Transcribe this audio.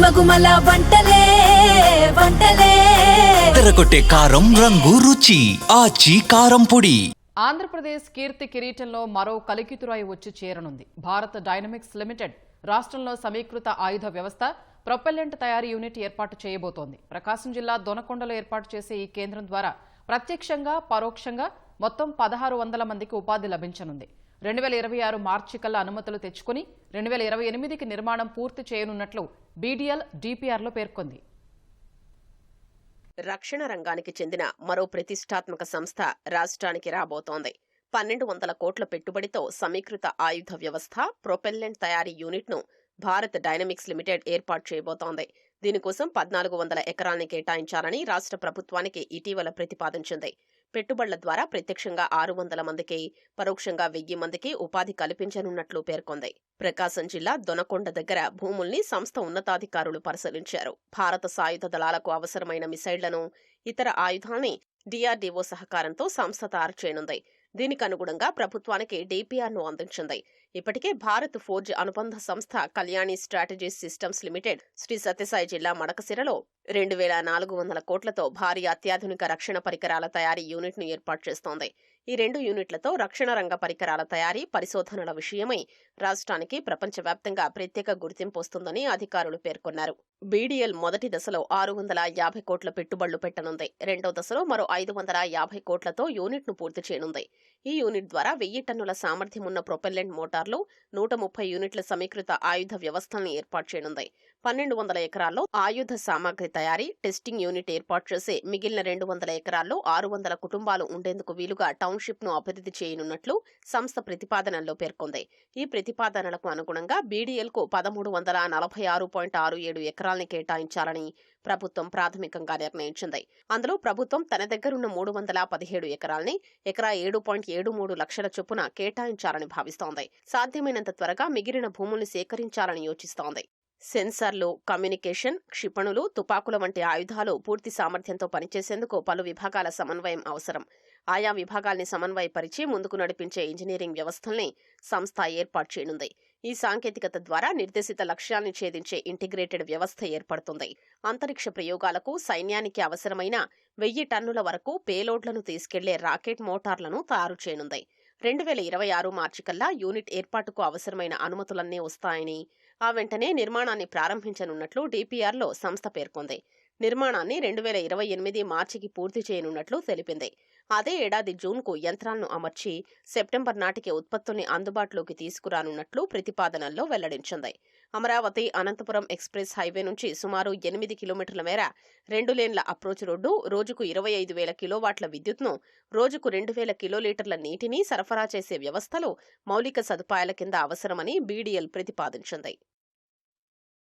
గుమగుమల వంటలే వంటలే. తెరకొట్టే కారం రంగు రుచి ఆచి కారం పొడి. ఆంధ్రప్రదేశ్ కీర్తి కిరీటంలో మరో కలికితురాయి వచ్చి చేరనుంది. భారత్ డైనమిక్స్ లిమిటెడ్ రాష్ట్రంలో సమీకృత ఆయుధ వ్యవస్థ ప్రొపెల్లెంట్ తయారీ యూనిట్ ఏర్పాటు చేయబోతోంది. ప్రకాశం జిల్లా దొనకొండలో ఏర్పాటు చేసే ఈ కేంద్రం ద్వారా ప్రత్యక్షంగా పరోక్షంగా మొత్తం పదహారు వందల మందికి ఉపాధి లభించనుంది. రెండు వేల ఇరవై ఆరు మార్చి కల్లా అనుమతులు తెచ్చుకుని రెండు వేల ఇరవై ఎనిమిదికి నిర్మాణం పూర్తి చేయనున్నట్లు బీడీఎల్ డీపీఆర్లో పేర్కొంది. రక్షణ రంగానికి చెందిన మరో ప్రతిష్టాత్మక సంస్థ రాష్ట్రానికి రాబోతోంది. పన్నెండు వందల కోట్ల పెట్టుబడితో సమీకృత ఆయుధ వ్యవస్థ ప్రొపెల్లెంట్ తయారీ యూనిట్ను భారత్ డైనమిక్స్ లిమిటెడ్ ఏర్పాటు చేయబోతోంది. దీనికోసం పద్నాలుగు వందల ఎకరాల్ని కేటాయించాలని రాష్ట్ర ప్రభుత్వానికి ఇటీవల ప్రతిపాదించింది పెట్టుబడుల ద్వారా ప్రత్యక్షంగా ఆరు వందల మందికి పరోక్షంగా వెయ్యి మందికి ఉపాధి కల్పించనున్నట్లు పేర్కొంది. ప్రకాశం జిల్లా దొనకొండ దగ్గర భూముల్ని సంస్థ ఉన్నతాధికారులు పరిశీలించారు. భారత సాయుధ దళాలకు అవసరమైన మిసైళ్ళను ఇతర ఆయుధాల్ని డిఆర్డీఓ సహకారంతో సంస్థ తయారు చేయనుంది. దీనికి అనుగుణంగా ప్రభుత్వానికి డిపిఆర్ను అందించింది. ఇప్పటికే భారత్ ఫోర్జ్ అనుబంధ సంస్థ Kalyani strategy systems limited Sri Sathya Sai మడకసిరలో రెండు వేల నాలుగు వందల కోట్లతో భారీ అత్యాధునిక రక్షణ పరికరాల తయారీ యూనిట్ను ఏర్పాటు చేస్తోంది. ఈ రెండు యూనిట్లతో రక్షణ రంగ పరికరాల తయారీ పరిశోధనల విషయమై రాష్ట్రానికి ప్రపంచవ్యాప్తంగా ప్రత్యేక గుర్తింపు వస్తుందని అధికారులు పేర్కొన్నారు. బీడీఎల్ మొదటి దశలో ఆరు వందల యాభై కోట్ల పెట్టుబడులు పెట్టనుంది. రెండో దశలో మరో ఐదు వందల యాభై కోట్లతో యూనిట్ను పూర్తి చేయనుంది. ఈ యూనిట్ ద్వారా వెయ్యి టన్నుల సామర్థ్యం ఉన్న ప్రొపెల్లెంట్ మోటార్లు నూట ముప్పై యూనిట్ల సమీకృత ఆయుధ వ్యవస్థలను ఏర్పాటు చేయనుంది. పన్నెండు వందల ఎకరాల్లో ఆయుధ సామాగ్రి తయారీ టెస్టింగ్ యూనిట్ ఏర్పాటు చేసి మిగిలిన రెండు వందల ఎకరాల్లో ఆరు వందల కుటుంబాలు ఉండేందుకు వీలుగా టౌన్షిప్ను అభివృద్ధి చేయనున్నట్లు సంస్థ ప్రతిపాదనలో పేర్కొంది. ఈ ప్రతిపాదనలకు అనుగుణంగా బీడీఎల్కు పదమూడు వందల నలభై ఆరు పాయింట్ ఆరు ఏడు ఎకరాల్ని కేటాయించాలని ప్రభుత్వం ప్రాథమికంగా నిర్ణయించింది. అందులో ప్రభుత్వం తన దగ్గరున్న మూడు వందల పదిహేడు ఎకరాల్ని ఎకరా ఏడు పాయింట్ ఏడు మూడు లక్షల చొప్పున కేటాయించాలని భావిస్తోంది. సాధ్యమైనంత త్వరగా మిగిలిన భూముల్ని సేకరించాలని యోచిస్తోంది. సెన్సార్లు కమ్యూనికేషన్ క్షిపణులు తుపాకుల వంటి ఆయుధాలు పూర్తి సామర్థ్యంతో పనిచేసేందుకు పలు విభాగాల సమన్వయం అవసరం. ఆయా విభాగాల్ని సమన్వయపరిచి ముందుకు నడిపించే ఇంజనీరింగ్ వ్యవస్థల్ని సంస్థ ఏర్పాటు చేయనుంది. ఈ సాంకేతికత ద్వారా నిర్దేశిత లక్ష్యాల్ని ఛేదించే ఇంటిగ్రేటెడ్ వ్యవస్థ ఏర్పడుతుంది. అంతరిక్ష ప్రయోగాలకు సైన్యానికి అవసరమైన వెయ్యి టన్నుల వరకు పేలోడ్లను తీసుకెళ్ళే రాకెట్ మోటార్లను తయారు చేయనుంది. రెండు వేల ఇరవై ఆరు మార్చి కల్లా యూనిట్ ఏర్పాటుకు అవసరమైన అనుమతులన్నీ వస్తాయని ఆ వెంటనే నిర్మాణాన్ని ప్రారంభించనున్నట్లు డిపిఆర్లో సంస్థ పేర్కొంది. నిర్మాణాన్ని రెండు వేల ఇరవై ఎనిమిది మార్చికి పూర్తి చేయనున్నట్లు తెలిపింది. అదే ఏడాది జూన్కు యంత్రాలను అమర్చి సెప్టెంబర్ నాటికి ఉత్పత్తుల్ని అందుబాటులోకి తీసుకురానున్నట్లు ప్రతిపాదనల్లో వెల్లడించింది. అమరావతి అనంతపురం ఎక్స్ప్రెస్ హైవే నుంచి సుమారు ఎనిమిది కిలోమీటర్ల మేర రెండు లేన్ల అప్రోచ్ రోడ్డు రోజుకు ఇరవై ఐదు వేల కిలోవాట్ల విద్యుత్ను రోజుకు రెండు వేల కిలోలీటర్ల నీటిని సరఫరా చేసే వ్యవస్థలు మౌలిక సదుపాయాల కింద అవసరమని బీడీఎల్ ప్రతిపాదించింది.